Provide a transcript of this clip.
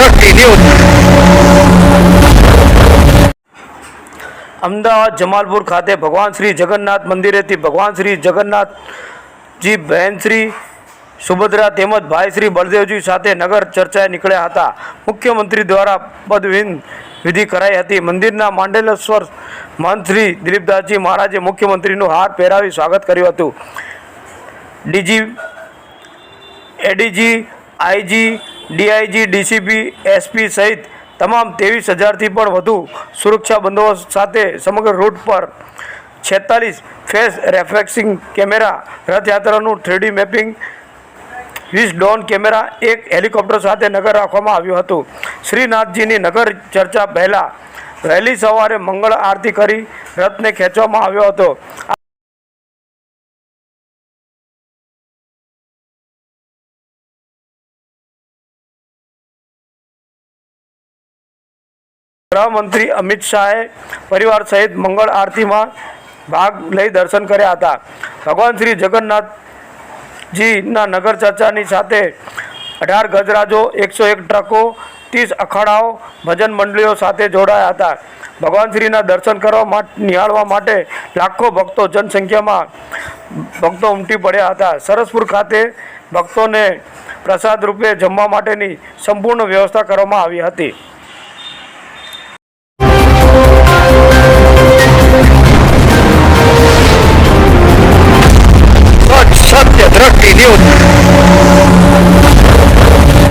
તરફથી ન્યૂઝ અમદાવાદ જમાલપુર ખાતે ભગવાન શ્રી જગન્નાથ મંદિરેથી ભગવાન શ્રી જગન્નાથજી બહેનશ્રી સુભદ્રા તેમજ ભાઈ શ્રી બળદેવજી સાથે નગર ચર્ચાએ નીકળ્યા હતા. મુખ્યમંત્રી દ્વારા પદવિન વિધિ કરાઈ હતી. મંદિરના માંડેલેશ્વર મહંત શ્રી દિલીપદાસજી મહારાજે મુખ્યમંત્રીનું હાર પહેરાવી સ્વાગત કર્યું હતું. DG, ADG, IG DIG, DCP, SP સહિત તમામ ત્રેવીસ હજારથી પણ વધુ સુરક્ષા બંદોબસ્ત સાથે સમગ્ર રૂટ પર છેતાલીસ ફેસ રેફ્રેક્સિંગ કેમેરા, રથયાત્રાનું થ્રીડી મેપિંગ, વીસ ડોન કેમેરા, એક હેલિકોપ્ટર સાથે નગર રાખવામાં આવ્યું હતું. શ્રીનાથજીની નગર ચર્ચા પહેલાં વહેલી સવારે મંગળ આરતી કરી રથને ખેંચવામાં આવ્યો હતો. ગૃહમંત્રી અમિત શાહે પરિવાર સહિત મંગળ આરતીમાં ભાગ લઈ દર્શન કર્યા હતા. ભગવાન શ્રી જગન્નાથજીના નગર ચર્ચાની સાથે અઢાર ગજરાજો, એકસો એક ટ્રકો, ત્રીસ અખાડાઓ, ભજન મંડળીઓ સાથે જોડાયા હતા. ભગવાન શ્રીના દર્શન કરવા માટે નિહાળવા માટે લાખો ભક્તો જનસંખ્યામાં ભક્તો ઉમટી પડ્યા હતા. સરસપુર ખાતે ભક્તોને પ્રસાદ રૂપે જમવા માટેની સંપૂર્ણ વ્યવસ્થા કરવામાં આવી હતી. 二六。